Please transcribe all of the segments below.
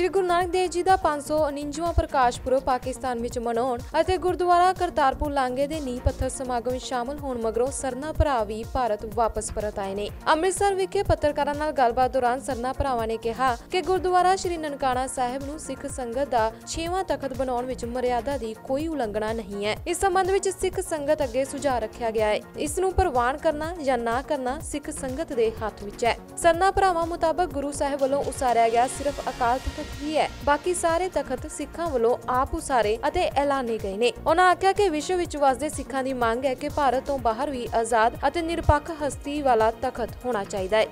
ਸ਼੍ਰੀ ਗੁਰੂ ਨਾਨਕ ਦੇਵ ਜੀ ਦਾ 549ਵਾਂ ਪ੍ਰਕਾਸ਼ ਪੁਰਬ ਪਾਕਿਸਤਾਨ ਵਿੱਚ ਮਨਾਉਣ ਅਤੇ ਗੁਰਦੁਆਰਾ ਕਰਤਾਰਪੁਰ ਲਾਂਘੇ ਦੇ ਨੀਂਹ ਪੱਥਰ ਸਮਾਗਮ ਵਿੱਚ ਸ਼ਾਮਲ ਹੋਣ ਮਗਰੋਂ ਸਰਨਾ ਭਰਾ ਵੀ ਭਾਰਤ ਵਾਪਸ ਪਰਤ ਆਏ ਨੇ। ਅੰਮ੍ਰਿਤਸਰ ਵਿਖੇ ਪੱਤਰਕਾਰਾਂ ਨਾਲ ਗੱਲਬਾਤ ਦੌਰਾਨ ਸਰਨਾ ਭਰਾਵਾਂ ਨੇ ਕਿਹਾ ਕਿ ਗੁਰਦੁਆਰਾ ਸ਼੍ਰੀ ਨਨਕਾਣਾ ਸਾਹਿਬ ਨੂੰ ਸਿੱਖ ਸੰਗਤ ਦਾ 6ਵਾਂ ਤਖਤ ਬਣਾਉਣ ਵਿੱਚ ਮਰਿਆਦਾ ਦੀ ਕੋਈ ਉਲੰਘਣਾ ਨਹੀਂ ਹੈ। ਇਸ ਸੰਬੰਧ ਵਿੱਚ ਸਿੱਖ ਸੰਗਤ ਅੱਗੇ ਸੁਝਾਅ ਰੱਖਿਆ ਗਿਆ ਹੈ। ਇਸ ਨੂੰ ਪ੍ਰਵਾਨ ਕਰਨਾ ਜਾਂ ਨਾ ਕਰਨਾ ਸਿੱਖ ਸੰਗਤ ਦੇ ਹੱਥ ਵਿੱਚ ਹੈ। ਸਰਨਾ ਭਰਾਵਾਂ ਮੁਤਾਬਕ ਗੁਰੂ ਸਾਹਿਬ ਵੱਲੋਂ ਉਸਾਰਿਆ ਗਿਆ ਸਿਰਫ ਅਕਾਲ ਤਖਤ ਹੀ ਹੈ। ਬਾਕੀ ਸਾਰੇ ਤਖਤ ਸਿੱਖਾਂ ਵੱਲੋਂ ਆਪ ਉਸਾਰੇ ਅਤੇ ਐਲਾਨੇ ਗਏ ਨੇ। ਉਹਨਾਂ ਆਖਿਆ ਕਿ ਵਿਸ਼ਵ ਵਿੱਚ ਵਸਦੇ ਸਿੱਖਾਂ ਦੀ ਮੰਗ ਹੈ ਕਿ ਭਾਰਤ ਤੋਂ ਬਾਹਰ ਵੀ ਆਜ਼ਾਦ ਅਤੇ ਨਿਰਪੱਖ ਹਸਤੀ ਵਾਲਾ ਤਖਤ ਹੋਣਾ ਚਾਹੀਦਾ ਹੈ।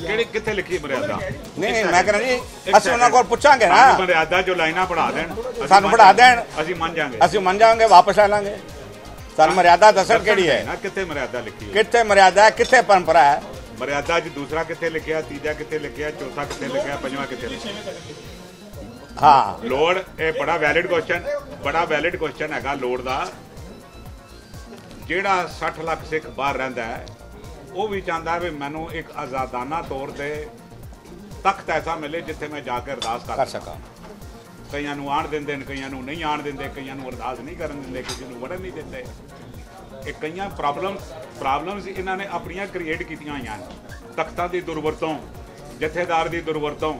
ਕਿਹੜੀ ਕਿੱਥੇ ਲਿਖੀ ਮਰਿਆਦਾ? ਨਹੀਂ ਮੈਂ ਕਹਿੰਦਾ ਜੀ ਅਸੀਂ ਉਹਨਾਂ ਕੋਲ ਪੁੱਛਾਂਗੇ ਨਾ। ਮਰਿਆਦਾ ਜੋ ਲਾਈਨਾਂ ਪੜਾ ਦੇਣ ਸਾਨੂੰ ਜਾਾਂਗੇ। ਦੇਣ। ਅਸੀਂ ਮੰਨ ਜਾਾਂਗੇ ਅਸੀਂ ਮੰਨ ਜਾਵਾਂਗੇ ਵਾਪਸ ਲੈ ਲਾਂਗੇ। ਸਾਨੂੰ ਮਰਿਆਦਾ ਦੱਸਣ ਕਿਹੜੀ ਹੈ? ਕਿੱਥੇ ਮਰਿਆਦਾ ਲਿਖੀ ਹੈ। ਕਿੱਥੇ ਮਰਿਆਦਾ ਹੈ ਕਿੱਥੇ ਪਰੰਪਰਾ ਹੈ? ਮਰਿਆਦਾ 'ਚ ਦੂਸਰਾ ਕਿੱਥੇ ਲਿਖਿਆ ਤੀਜਾ ਕਿੱਥੇ ਲਿਖਿਆ ਚੌਥਾ ਕਿੱਥੇ ਲਿਖਿਆ ਪੰਜਵਾਂ ਕਿੱਥੇ ਲਿਖਿਆ? ਹਾਂ ਲੋੜ ਇਹ ਬੜਾ ਵੈਲਿਡ ਕੁਐਸਚਨ ਬੜਾ ਵੈਲਿਡ ਕੁਐਸਚਨ ਹੈਗਾ ਲੋੜ ਦਾ। ਜਿਹੜਾ 60 ਲੱਖ ਸਿੱਖ ਬਾਹਰ ਰਹਿੰਦਾ ਹੈ ਉਹ ਵੀ ਚਾਹੁੰਦਾ ਵੀ ਮੈਨੂੰ ਇੱਕ ਆਜ਼ਾਦਾਨਾ ਤੌਰ ਤੇ ਤਖਤ ਐਸਾ ਮਿਲੇ ਜਿੱਥੇ ਮੈਂ ਜਾ ਕੇ ਅਰਦਾਸ ਕਰ ਸਕਾਂ। ਕਈਆਂ ਨੂੰ ਆਣ ਦਿੰਦੇ ਨੇ ਕਈਆਂ ਨੂੰ ਨਹੀਂ ਆਣ ਦਿੰਦੇ ਕਈਆਂ ਨੂੰ ਅਰਦਾਸ ਨਹੀਂ ਕਰਨ ਦਿੰਦੇ ਕਿਸੇ ਨੂੰ ਵੜਨ ਨਹੀਂ ਦਿੰਦੇ। ਇਹ ਕਈਆਂ ਪ੍ਰੋਬਲਮ ਪ੍ਰੋਬਲਮਸ ਇਹਨਾਂ ਨੇ ਆਪਣੀਆਂ ਕ੍ਰੀਏਟ ਕੀਤੀਆਂ ਹੋਈਆਂ। ਨੇ ਤਖਤਾਂ ਦੀ ਦੁਰਵਰਤੋਂ, ਜਥੇਦਾਰ ਦੀ ਦੁਰਵਰਤੋਂ,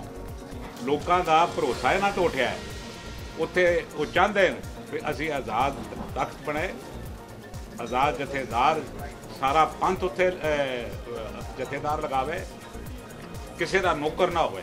ਲੋਕਾਂ ਦਾ ਭਰੋਸਾ ਇਹਨਾਂ ਤੋਂ ਉੱਠਿਆ ਹੈ। ਉੱਥੇ ਉਹ ਚਾਹੁੰਦੇ ਨੇ ਵੀ ਅਸੀਂ ਆਜ਼ਾਦ ਤਖਤ ਬਣੇ ਆਜ਼ਾਦ ਜਥੇਦਾਰ, ਸਾਰਾ ਪੰਥ ਉੱਥੇ ਜਥੇਦਾਰ ਲਗਾਵੇ, ਕਿਸੇ ਦਾ ਨੌਕਰ ਨਾ ਹੋਵੇ।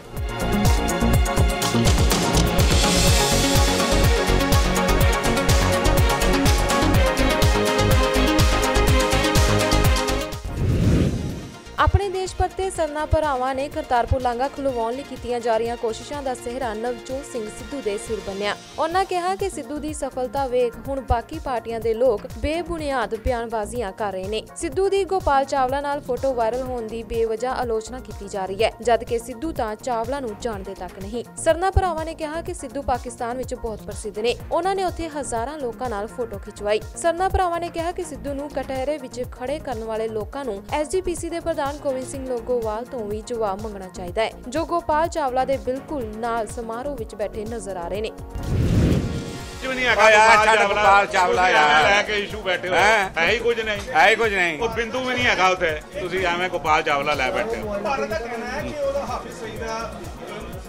ਆਪਣੇ ਸਰਨਾ ਭਰਾਵਾਂ ਨੇ ਕਰਤਾਰਪੁਰ ਲਾਂਘਾ ਖੁਲਵਾਉਣ ਲਈ ਕੀਤੀਆਂ ਜਾ ਰਹੀਆਂ ਕੋਸ਼ਿਸ਼ਾਂ ਦਾ ਸਿਹਰਾ ਨਵਜੋਤ ਸਿੰਘ ਸਿੱਧੂ ਦੇ ਸਿਰ ਬੰਨਿਆ। ਉਹਨਾਂ ਕਿਹਾ ਕਿ ਸਿੱਧੂ ਦੀ ਸਫਲਤਾ ਵੇਖ ਹੁਣ ਬਾਕੀ ਪਾਰਟੀਆਂ ਦੇ ਲੋਕ ਬੇਬੁਨਿਆਦ ਬਿਆਨਬਾਜ਼ੀਆਂ ਕਰ ਰਹੇ ਨੇ। ਸਿੱਧੂ ਦੀ ਗੋਪਾਲ ਚਾਵਲਾ ਨਾਲ ਫੋਟੋ ਵਾਇਰਲ ਹੋਣ ਦੀ ਬੇਵਜ੍ਹਾ ਆਲੋਚਨਾ ਕੀਤੀ ਜਾ ਰਹੀ ਹੈ ਜਦਕਿ ਸਿੱਧੂ ਤਾਂ ਚਾਵਲਾ ਨੂੰ ਜਾਣਦੇ ਤੱਕ ਨਹੀਂ। ਸਰਨਾ ਭਰਾਵਾਂ ਨੇ ਕਿਹਾ ਕਿ ਸਿੱਧੂ ਪਾਕਿਸਤਾਨ ਵਿੱਚ ਬਹੁਤ ਪ੍ਰਸਿੱਧ ਨੇ। ਉਹਨਾਂ ਨੇ ਉੱਥੇ ਹਜ਼ਾਰਾਂ ਲੋਕਾਂ ਨਾਲ ਫੋਟੋ ਖਿਚਵਾਈ। ਸਰਨਾ ਭਰਾਵਾਂ ਨੇ ਕਿਹਾ ਕਿ ਸਿੱਧੂ ਨੂੰ ਕਟਹਿਰੇ ਵਿੱਚ ਖੜੇ ਕਰਨ ਵਾਲੇ ਲੋਕਾਂ ਨੂੰ ਐਸਜੀਪੀਸੀ ਦੇ ਪ੍ਰਧਾਨ ਗੋਬਿੰਦ ਸਿੰਘ ਲੋਗੋਵਾਲ ਤੋਂ ਵੀ ਜਵਾਬ ਮੰਗਣਾ ਚਾਹੀਦਾ ਹੈ। ਜੋ ਗੋਪਾਲ ਚਾਵਲਾ ਦੇ ਬਿਲਕੁਲ ਨਾਲ ਸਮਾਰੋਹ ਵਿੱਚ ਬੈਠੇ ਨਜ਼ਰ ਆ ਰਹੇ ਨੇ। ਕੁਝ ਵੀ ਨਹੀਂ ਹੈਗਾ ਓਏ ਯਾਰ, ਗੋਪਾਲ ਛੱਡ ਗੋਪਾਲ ਚਾਵਲਾ ਤੁਸੀਂ ਐਵੇਂ ਯਾਰ। ਲੈ ਕੇ ਇਸ਼ੂ ਬੈਠੇ ਹੋ। ਹੈਂ? ਹੈ ਹੀ ਕੁਝ ਨਹੀਂ। ਹੈ ਹੀ ਕੁਝ ਨਹੀਂ। ਉਹ ਬਿੰਦੂ ਵੀ ਨਹੀਂ ਹੈਗਾ ਉੱਥੇ। ਤੁਸੀਂ ਐਵੇਂ ਗੋਪਾਲ ਚਾਵਲਾ ਲੈ ਬੈਠੇ ਹੋ। ਭਾਰਤ ਦਾ ਕਹਿਣਾ ਹੈ ਕਿ ਉਹਦਾ ਹਾਫਿਜ਼ ਸਈਦ ਦਾ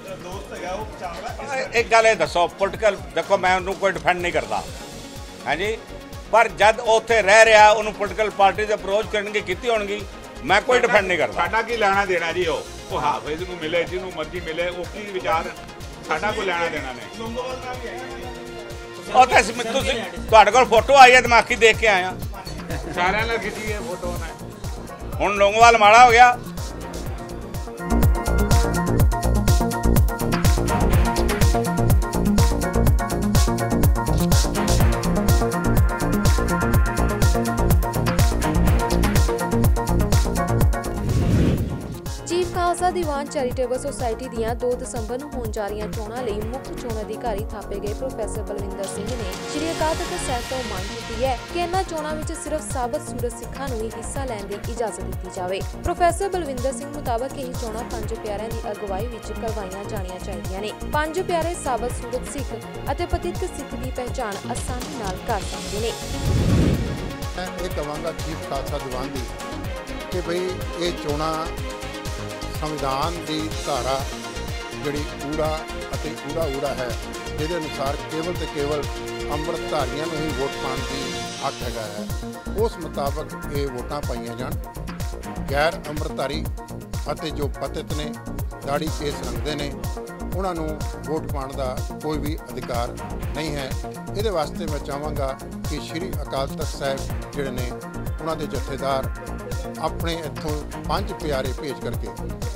ਜੋ ਦੋਸਤ ਹੈਗਾ ਉਹ ਚਾਵਲਾ ਇਸ ਇੱਕ ਗੱਲ ਇਹ ਦੱਸੋ ਪੋਲੀਟੀਕਲ ਦੇਖੋ ਮੈਂ ਉਹਨੂੰ ਕੋਈ ਡਿਫੈਂਡ ਨਹੀਂ ਕਰਦਾ। ਹਾਂਜੀ ਪਰ ਜਦ ਉਹ ਉੱਥੇ ਰਹਿ ਰਿਹਾ ਉਹਨੂੰ ਪੋਲੀਟੀਕਲ ਪਾਰਟੀ ਦੇ ਅਪਰੋਚ ਕਰਨਗੇ ਕੀਤੀ ਹੋਣਗੀ। ਮੈਂ ਕੋਈ ਡਿਫੈਂਡ ਨਹੀਂ ਕਰਦਾ। ਸਾਡਾ ਕੀ ਲੈਣਾ ਦੇਣਾ ਜੀ ਉਹ? ਉਹ ਹਾਫਿਜ਼ ਨੂੰ ਮਿਲੇ ਜਿਹਨੂੰ ਮਰਜ਼ੀ ਮਿਲੇ ਉਹ ਕੀ ਵਿਚਾਰ ਸਾਡਾ ਕੋਈ ਲੈਣਾ ਦੇਣਾ ਨਹੀਂ। ਉਹ ਤਾਂ ਤੁਸੀਂ ਤੁਹਾਡੇ ਕੋਲ ਫੋਟੋ ਆਈ ਹੈ ਆਖੀ ਦੇਖ ਕੇ ਆਇਆ ਸਾਰਿਆਂ ਨਾਲ ਖਿੱਚੀ ਹੈ ਫੋਟੋ ਨੇ ਹੁਣ ਲੋਂਗੋਵਾਲ ਮਾੜਾ ਹੋ ਗਿਆ। ਦੀਵਾਨ ਚੈਰੀਟੇਬਲ ਸੁਸਾਇਟੀ ਦੀਆਂ 2 ਦਸੰਬਰ ਨੂੰ ਹੋਣ ਜਾ ਰਹੀਆਂ ਚੋਣਾਂ ਲਈ ਮੁੱਖ ਚੋਣ ਅਧਿਕਾਰੀ ਥਾਪੇ ਗਏ ਪ੍ਰੋਫੈਸਰ ਬਲਵਿੰਦਰ ਸਿੰਘ ਨੇ। ਸ਼੍ਰੀ ਅਕਾਲ ਤਖਤ ਸਾਹਿਬ ਤੋਂ ਮੰਗ ਕੀਤੀ ਹੈ ਕਿ ਇਹਨਾਂ ਚੋਣਾਂ ਵਿੱਚ ਸਿਰਫ ਸਾਬਤ ਸੂਰਤ ਸਿੱਖਾਂ ਨੂੰ ਹੀ ਹਿੱਸਾ ਲੈਣ ਦੀ ਇਜਾਜ਼ਤ ਦਿੱਤੀ ਜਾਵੇ। ਪ੍ਰੋਫੈਸਰ ਬਲਵਿੰਦਰ ਸਿੰਘ ਮੁਤਾਬਕ ਇਹ ਚੋਣਾਂ ਪੰਜ ਪਿਆਰਿਆਂ ਦੀ ਅਗਵਾਈ ਵਿੱਚ ਕਰਵਾਈਆਂ ਜਾਣੀਆਂ ਚਾਹੀਦੀਆਂ ਨੇ। ਪੰਜ ਪਿਆਰੇ ਸਾਬਤ ਸੂਰਤ ਸਿੱਖ ਅਤੇ ਪਤਿਤ ਸਿੱਖ ਦੀ ਪਹਿਚਾਣ ਆਸਾਨੀ ਨਾਲ ਕਰ ਸਕਦੇ ਨੇ। ਮੈਂ ਇਹ ਕਹਾਂਗਾ, ਚੀਫ ਖਾਲਸਾ ਦੀਵਾਨ ਦੀ ਕਿ ਭਈ ਇਹ ਚੋਣਾਂ ਸੰਵਿਧਾਨ ਦੀ ਧਾਰਾ ਜਿਹੜੀ ਊੜਾ ਅਤੇ ਊੜਾ ਊੜਾ ਹੈ ਜਿਹਦੇ ਅਨੁਸਾਰ ਕੇਵਲ ਤੇ ਕੇਵਲ ਅੰਮ੍ਰਿਤਧਾਰੀਆਂ ਨੂੰ ਹੀ ਵੋਟ ਪਾਉਣ ਦੀ ਹੱਕ ਹੈਗਾ ਹੈ। ਉਸ ਮੁਤਾਬਕ ਇਹ ਵੋਟਾਂ ਪਾਈਆਂ ਜਾਣ। ਗੈਰ ਅੰਮ੍ਰਿਤਧਾਰੀ ਅਤੇ ਜੋ ਪਤਿਤ ਨੇ, ਦਾੜੀ ਕੇਸ ਰੰਗਦੇ ਨੇ, ਉਹਨਾਂ ਨੂੰ ਵੋਟ ਪਾਉਣ ਦਾ ਕੋਈ ਵੀ ਅਧਿਕਾਰ ਨਹੀਂ ਹੈ। ਇਹਦੇ ਵਾਸਤੇ ਮੈਂ ਚਾਹਾਂਗਾ ਕਿ ਸ੍ਰੀ ਅਕਾਲ ਤਖਤ ਸਾਹਿਬ ਜਿਹੜੇ ਨੇ, ਉਹਨਾਂ ਦੇ ਜਥੇਦਾਰ ਆਪਣੇ ਇੱਥੋਂ ਪੰਜ ਪਿਆਰੇ ਭੇਜ ਕਰਕੇ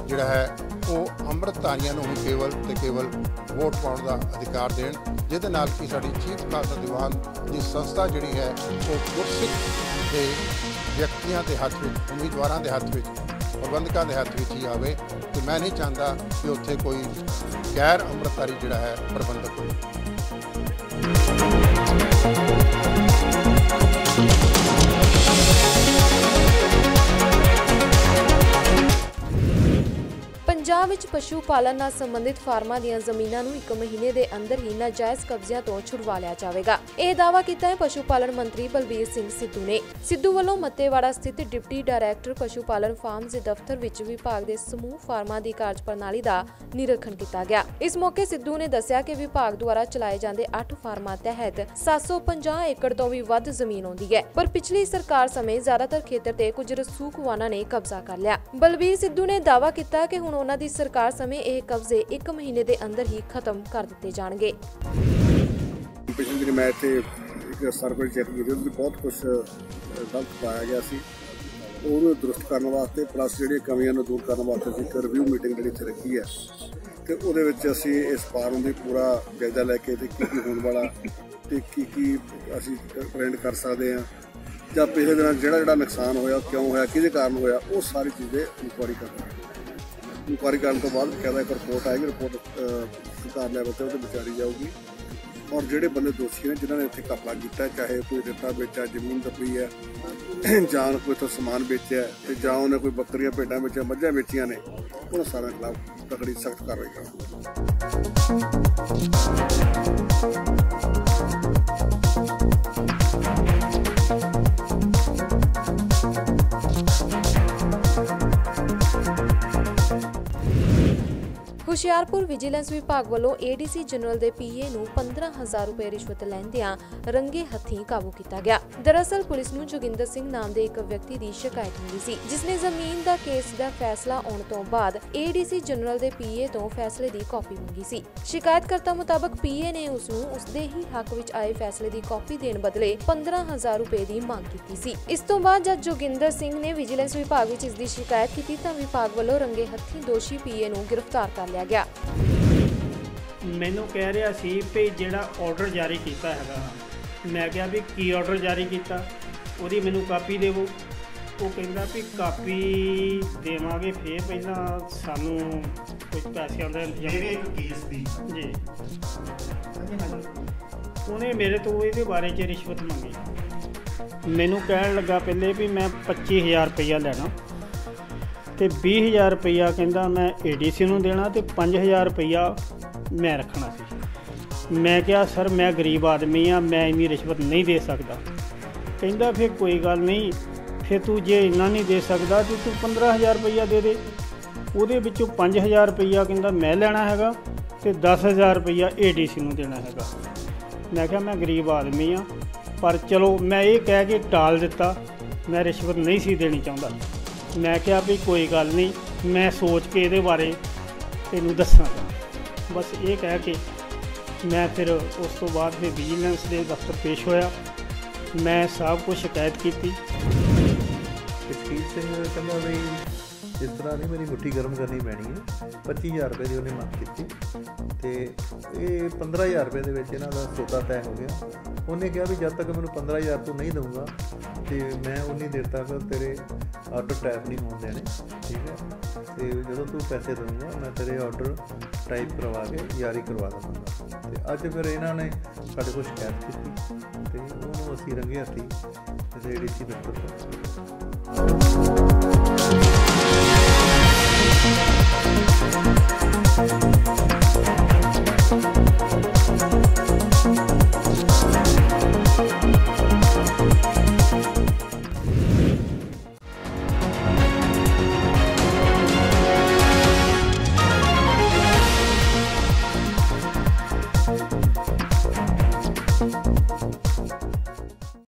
ਜਿਹੜਾ ਹੈ ਉਹ ਅੰਮ੍ਰਿਤਧਾਰੀਆਂ ਨੂੰ ਹੀ ਕੇਵਲ ਤੇ ਕੇਵਲ ਵੋਟ ਪਾਉਣ ਦਾ ਅਧਿਕਾਰ ਦੇਣ, ਜਿਹਦੇ ਨਾਲ ਕਿ ਸਾਡੀ ਚੀਫ ਖਾਲਸਾ ਦੀਵਾਨ ਦੀ ਸੰਸਥਾ ਜਿਹੜੀ ਹੈ ਉਹ ਗੁਰਸਿੱਖ ਦੇ ਵਿਅਕਤੀਆਂ ਦੇ ਹੱਥ ਵਿੱਚ, ਉਮੀਦਵਾਰਾਂ ਦੇ ਹੱਥ ਵਿੱਚ, ਪ੍ਰਬੰਧਕਾਂ ਦੇ ਹੱਥ ਵਿੱਚ ਹੀ ਆਵੇ, ਤੇ ਮੈਂ ਨਹੀਂ ਚਾਹੁੰਦਾ ਕਿ ਉੱਥੇ ਕੋਈ ਗੈਰ ਅੰਮ੍ਰਿਤਧਾਰੀ ਜਿਹੜਾ ਹੈ ਪ੍ਰਬੰਧਕ ਹੋਵੇ। ਪੰਜਾਬ ਵਿੱਚ ਪਸ਼ੂ ਪਾਲਣ ਨਾਲ ਸੰਬੰਧਿਤ ਫਾਰਮਾਂ ਦੀਆਂ ਜ਼ਮੀਨਾਂ ਨੂੰ 1 ਮਹੀਨੇ ਦੇ ਅੰਦਰ ਹੀ ਨਾਜਾਇਜ਼ ਕਬਜ਼ਿਆਂ ਤੋਂ ਛੁਡਵਾ ਲਿਆ ਜਾਵੇਗਾ। ਇਹ ਦਾਅਵਾ ਕੀਤਾ ਹੈ ਪਸ਼ੂ ਪਾਲਣ ਮੰਤਰੀ ਬਲਬੀਰ ਸਿੰਘ ਸਿੱਧੂ ਨੇ। ਸਿੱਧੂ ਵੱਲੋਂ ਮੱਤੇਵਾੜਾ ਸਥਿਤ ਡਿਪਟੀ ਡਾਇਰੈਕਟਰ ਪਸ਼ੂ ਪਾਲਣ ਫਾਰਮਜ਼ ਦੇ ਦਫ਼ਤਰ ਵਿੱਚ ਵਿਭਾਗ ਦੇ ਸਮੂਹ ਫਾਰਮਾਂ ਦੀ ਕਾਰਜਪ੍ਰਣਾਲੀ ਦਾ ਨਿਰੀਖਣ ਕੀਤਾ ਗਿਆ। ਇਸ ਮੌਕੇ ਸਿੱਧੂ ਨੇ ਦੱਸਿਆ ਕਿ ਵਿਭਾਗ ਦੁਆਰਾ ਚਲਾਏ ਜਾਂਦੇ 8 ਫਾਰਮਾਂ ਤਹਿਤ 750 ਏਕੜ ਤੋਂ ਵੀ ਵੱਧ ਜ਼ਮੀਨ ਆਉਂਦੀ ਹੈ। ਪਰ ਪਿਛਲੀ ਸਰਕਾਰ ਸਮੇਂ ਜ਼ਿਆਦਾਤਰ ਖੇਤਰ ਤੇ ਕੁਝ ਰਸੂਖਵਾਨਾਂ ਨੇ ਕਬਜ਼ਾ ਕਰ ਲਿਆ। ਬਲਬੀਰ ਸਿੱਧੂ ਨੇ ਦਾਅਵਾ ਕੀਤਾ ਕਿ ਹੁਣ ਉਹਨਾਂ ਦੀ ਸਰਕਾਰ ਸਮੇਂ ਇਹ ਕਬਜ਼ੇ 1 ਮਹੀਨੇ ਦੇ ਅੰਦਰ ਹੀ ਖਤਮ ਕਰ ਦਿੱਤੇ ਜਾਣਗੇ। ਪਿਛਲੇ ਦਿਨ ਮੈਂ ਇੱਥੇ ਇੱਕ ਸਰਵੇ ਚੈੱਕ ਕੀਤੀ, ਉਹਦੇ ਬਹੁਤ ਕੁਝ ਗਲਤ ਪਾਇਆ ਗਿਆ ਸੀ। ਉਹਨੂੰ ਦਰੁਸਤ ਕਰਨ ਵਾਸਤੇ ਪਲੱਸ ਜਿਹੜੀਆਂ ਕਮੀਆਂ ਨੂੰ ਦੂਰ ਕਰਨ ਵਾਸਤੇ ਅਸੀਂ ਇੱਕ ਰਿਵਿਊ ਮੀਟਿੰਗ ਜਿਹੜੀ ਇੱਥੇ ਰੱਖੀ ਹੈ। ਤੇ ਉਹਦੇ ਵਿੱਚ ਅਸੀਂ ਇਸ ਫਾਰਮ ਦੀ ਪੂਰਾ ਜਾਇਜ਼ਾ ਲੈ ਕੇ ਤੇ ਕੀ ਕੀ ਹੋਣ ਵਾਲਾ ਤੇ ਕੀ ਕੀ ਅਸੀਂ ਪ੍ਰਿੰਟ ਕਰ ਸਕਦੇ ਹਾਂ। ਜਾਂ ਪਿਛਲੇ ਦਿਨਾਂ ਜਿਹੜਾ ਜਿਹੜਾ ਨੁਕਸਾਨ ਹੋਇਆ, ਕਿਉਂ ਹੋਇਆ, ਕਿਹਦੇ ਕਾਰਨ ਹੋਇਆ, ਉਹ ਸਾਰੀ ਚੀਜ਼ੇ ਇਨਕੁਆਰੀ ਕਰਾਂਗੇ ਇਨਕੁਆਰੀ ਕਰਨ ਤੋਂ ਬਾਅਦ ਕਹਿੰਦਾ ਇੱਕ ਰਿਪੋਰਟ ਆਏਗੀ ਰਿਪੋਰਟ ਸਰਕਾਰ ਲੈਵਲ ਤੇ ਉਹਦੇ ਵਿਚਾਰੀ ਜਾਊਗੀ। ਔਰ ਜਿਹੜੇ ਬੰਦੇ ਦੋਸ਼ੀ ਨੇ ਜਿਨ੍ਹਾਂ ਨੇ ਇੱਥੇ ਕਪੜਾ ਕੀਤਾ ਚਾਹੇ ਕੋਈ ਰੇਤਾ ਵੇਚਿਆ ਜ਼ਮੀਨ ਦੱਬੀ ਹੈ ਜਾਂ ਕੋਈ ਤੋਂ ਸਮਾਨ ਵੇਚਿਆ ਹੈ, ਤੇ ਜਾਂ ਉਹਨੇ ਕੋਈ ਬੱਕਰੀਆਂ ਭੇਡਾਂ ਵੇਚਿਆ ਮੱਝਾਂ ਵੇਚੀਆਂ ਨੇ ਉਹਨਾਂ ਸਾਰਿਆਂ ਖਿਲਾਫ ਤਕੜੀ ਸਖਤ ਕਾਰਵਾਈ ਕਰਾਂਗੇ। ਹੁਸ਼ਿਆਰਪੁਰ ਵਿਜੀਲੈਂਸ ਵਿਭਾਗ ਵੱਲੋਂ ਏਡੀਸੀ ਜਨਰਲ ਦੇ ਪੀਏ ਨੂੰ 15000 ਰੁਪਏ ਰਿਸ਼ਵਤ ਲੈਂਦਿਆਂ ਰੰਗੇ ਹੱਥੀਂ ਕਾਬੂ ਕੀਤਾ ਗਿਆ। ਦਰਅਸਲ ਪੁਲਿਸ ਨੂੰ ਜੋਗਿੰਦਰ ਸਿੰਘ ਨਾਮ ਦੇ ਇੱਕ ਵਿਅਕਤੀ ਦੀ ਸ਼ਿਕਾਇਤ ਮਿਲੀ ਸੀ, ਜਿਸ ਨੇ ਜ਼ਮੀਨ ਦਾ ਕੇਸ ਦਾ ਫੈਸਲਾ ਆਉਣ ਤੋਂ ਬਾਅਦ ਏਡੀਸੀ ਜਨਰਲ ਦੇ ਪੀਏ ਤੋਂ ਫੈਸਲੇ ਦੀ ਕਾਪੀ ਮੰਗੀ ਸੀ। ਸ਼ਿਕਾਇਤਕਰਤਾ ਮੁਤਾਬਕ ਪੀਏ ਨੇ ਉਸ ਨੂੰ ਉਸਦੇ ਹੀ ਹੱਕ ਵਿੱਚ ਆਏ ਫੈਸਲੇ ਦੀ ਕਾਪੀ ਦੇਣ ਬਦਲੇ 15000 ਰੁਪਏ ਦੀ ਮੰਗ ਕੀਤੀ ਸੀ। ਇਸ ਤੋਂ ਬਾਅਦ ਜਦ ਜੋਗਿੰਦਰ ਸਿੰਘ ਨੇ ਵਿਜੀਲੈਂਸ ਵਿਭਾਗ ਵਿੱਚ ਇਸ ਦੀ ਸ਼ਿਕਾਇਤ ਕੀਤੀ ਤਾਂ ਵਿਭਾਗ ਵੱਲੋਂ ਰੰਗੇ ਹੱਥੀਂ ਦੋਸ਼ੀ ਪੀਏ ਨੂੰ ਗ੍ਰਿਫਤਾਰ ਕਰ ਲਿਆ ਗਿਆ। ਮੈਨੂੰ ਕਹਿ ਰਿਹਾ ਸੀ ਵੀ ਜਿਹੜਾ ਆਰਡਰ ਜਾਰੀ ਕੀਤਾ ਹੈਗਾ ਮੈਂ ਕਿਹਾ ਵੀ ਕੀ ਆਰਡਰ ਜਾਰੀ ਕੀਤਾ? ਉਹਦੀ ਮੈਨੂੰ ਕਾਪੀ ਦੇਵੋ। ਉਹ ਕਹਿੰਦਾ ਵੀ ਕਾਪੀ ਦੇਵਾਂਗੇ ਫੇਰ ਪਹਿਲਾਂ ਸਾਨੂੰ ਕੁਝ ਪੈਸਿਆਂ ਦਾ ਜਿਹੜੇ ਕੇਸ ਦੀ? ਜੀ। ਉਹਨੇ ਮੇਰੇ ਤੋਂ ਇਹਦੇ ਬਾਰੇ 'ਚ ਰਿਸ਼ਵਤ ਮੰਗੀ। ਮੈਨੂੰ ਕਹਿਣ ਲੱਗਾ ਪਹਿਲੇ ਵੀ ਮੈਂ 25000 ਰੁਪਇਆ ਲੈਣਾ। ਤੇ 20000 ਰੁਪਇਆ ਕਹਿੰਦਾ ਮੈਂ ਏਡੀਸੀ ਨੂੰ ਦੇਣਾ ਤੇ 5000 ਰੁਪਇਆ ਮੈਂ ਰੱਖਣਾ ਸੀ। ਮੈਂ ਕਿਹਾ, ਸਰ, ਮੈਂ ਗਰੀਬ ਆਦਮੀ ਆ, ਮੈਂ ਇੰਨੀ ਰਿਸ਼ਵਤ ਨਹੀਂ ਦੇ ਸਕਦਾ। ਕਹਿੰਦਾ, ਫਿਰ ਕੋਈ ਗੱਲ ਨਹੀਂ, ਫਿਰ ਤੂੰ ਜੇ ਇੰਨਾ ਨਹੀਂ ਦੇ ਸਕਦਾ ਤੇ ਤੂੰ 15000 ਰੁਪਇਆ ਦੇ ਦੇ। ਉਹਦੇ ਵਿੱਚੋਂ 5000 ਰੁਪਇਆ ਕਹਿੰਦਾ, ਮੈਂ ਲੈਣਾ ਹੈਗਾ ਤੇ 10000 ਰੁਪਇਆ ਏਡੀਸੀ ਨੂੰ ਦੇਣਾ ਹੈਗਾ। ਮੈਂ ਕਿਹਾ, ਮੈਂ ਗਰੀਬ ਆਦਮੀ ਆ, ਪਰ ਚਲੋ, ਮੈਂ ਇਹ ਕਹਿ ਕੇ ਟਾਲ ਦਿੱਤਾ। ਮੈਂ ਰਿਸ਼ਵਤ ਨਹੀਂ ਸੀ ਦੇਣੀ ਚਾਹੁੰਦਾ। ਮੈਂ ਕਿਹਾ ਵੀ ਕੋਈ ਗੱਲ ਨਹੀਂ, ਮੈਂ ਸੋਚ ਕੇ ਇਹਦੇ ਬਾਰੇ ਤੈਨੂੰ ਦੱਸਾਂਗਾ ਬਸ ਇਹ ਕਹਿ ਕੇ ਮੈਂ ਫਿਰ ਉਸ ਤੋਂ ਬਾਅਦ ਫਿਰ ਵਿਜੀਲੈਂਸ ਦੇ ਦਫ਼ਤਰ ਪੇਸ਼ ਹੋਇਆ। ਮੈਂ ਸਭ ਕੁਝ ਸ਼ਿਕਾਇਤ ਕੀਤੀ। ਜਸਕੀਰ ਸਿੰਘ ਕਹਿੰਦਾ ਵੀ ਇਸ ਤਰ੍ਹਾਂ ਨਹੀਂ ਮੇਰੀ ਮੁੱਠੀ ਗਰਮ ਕਰਨੀ ਪੈਣੀ ਹੈ। 25000 ਰੁਪਏ ਦੀ ਉਹਨੇ ਮੰਗ ਕੀਤੀ। ਤੇ ਇਹ 15000 ਰੁਪਏ ਦੇ ਵਿੱਚ ਇਹਨਾਂ ਦਾ ਸੌਦਾ ਤੈਅ ਹੋ ਗਿਆ। ਉਹਨੇ ਕਿਹਾ ਵੀ ਜਦ ਤੱਕ ਮੈਨੂੰ 15000 ਤੂੰ ਨਹੀਂ ਦਊਂਗਾ, ਤੇ ਮੈਂ ਉਨੀ ਦੇਰ ਤੱਕ ਤੇਰੇ ਆਰਡਰ ਟਾਈਪ ਨਹੀਂ ਹੋਣ ਦੇਣੇ। ਠੀਕ ਹੈ? ਤੇ ਜਦੋਂ ਤੂੰ ਪੈਸੇ ਦਊਂਗਾ, ਮੈਂ ਤੇਰੇ ਆਰਡਰ ਟਾਈਪ ਕਰਵਾ ਕੇ ਜਾਰੀ ਕਰਵਾ ਦਵਾਂਗਾ। ਤੇ ਅੱਜ ਫਿਰ ਇਹਨਾਂ ਨੇ ਸਾਡੇ ਕੋਲ ਸ਼ਿਕਾਇਤ ਕੀਤੀ ਤੇ ਉਹਨੂੰ ਅਸੀਂ ਰੰਗੇ ਹੱਥੀ ਤੇ ਏਡੀਸੀ ਦਫ਼ਤਰ ਤੋਂ